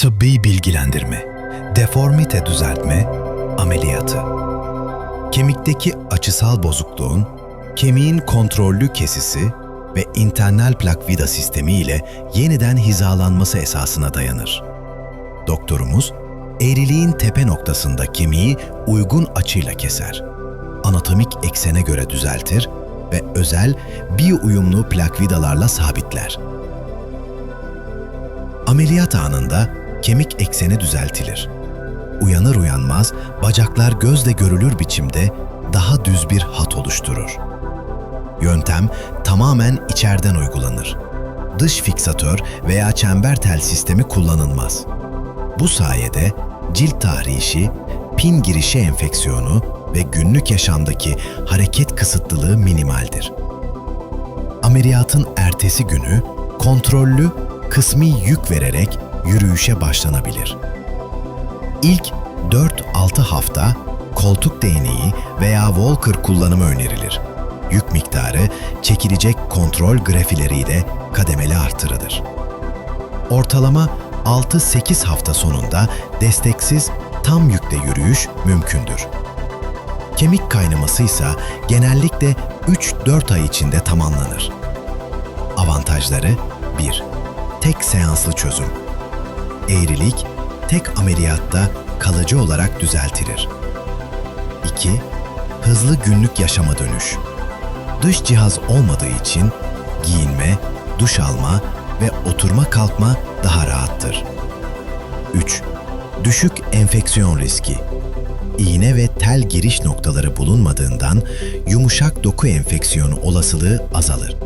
Tıbbi bilgilendirme, deformite düzeltme, ameliyatı. Kemikteki açısal bozukluğun, kemiğin kontrollü kesisi ve internal plak vida sistemi ile yeniden hizalanması esasına dayanır. Doktorumuz, eğriliğin tepe noktasında kemiği uygun açıyla keser. Anatomik eksene göre düzeltir ve özel biyo uyumlu plak vidalarla sabitler. Ameliyat anında kemik ekseni düzeltilir. Uyanır uyanmaz bacaklar gözle görülür biçimde daha düz bir hat oluşturur. Yöntem tamamen içeriden uygulanır. Dış fiksatör veya çember tel sistemi kullanılmaz. Bu sayede cilt tahrişi, pin girişi enfeksiyonu ve günlük yaşamdaki hareket kısıtlılığı minimaldir. Ameliyatın ertesi günü kontrollü, kısmi yük vererek yürüyüşe başlanabilir. İlk 4-6 hafta koltuk değneği veya walker kullanımı önerilir. Yük miktarı çekilecek kontrol grafileriyle kademeli artırılır. Ortalama 6-8 hafta sonunda desteksiz tam yükle yürüyüş mümkündür. Kemik kaynaması ise genellikle 3-4 ay içinde tamamlanır. Avantajları 1. Tek seanslı çözüm. Eğrilik tek ameliyatta kalıcı olarak düzeltilir. 2. Hızlı günlük yaşama dönüş. Dış cihaz olmadığı için giyinme, duş alma ve oturma kalkma daha rahattır. 3. Düşük enfeksiyon riski. İğne ve tel giriş noktaları bulunmadığından yumuşak doku enfeksiyonu olasılığı azalır.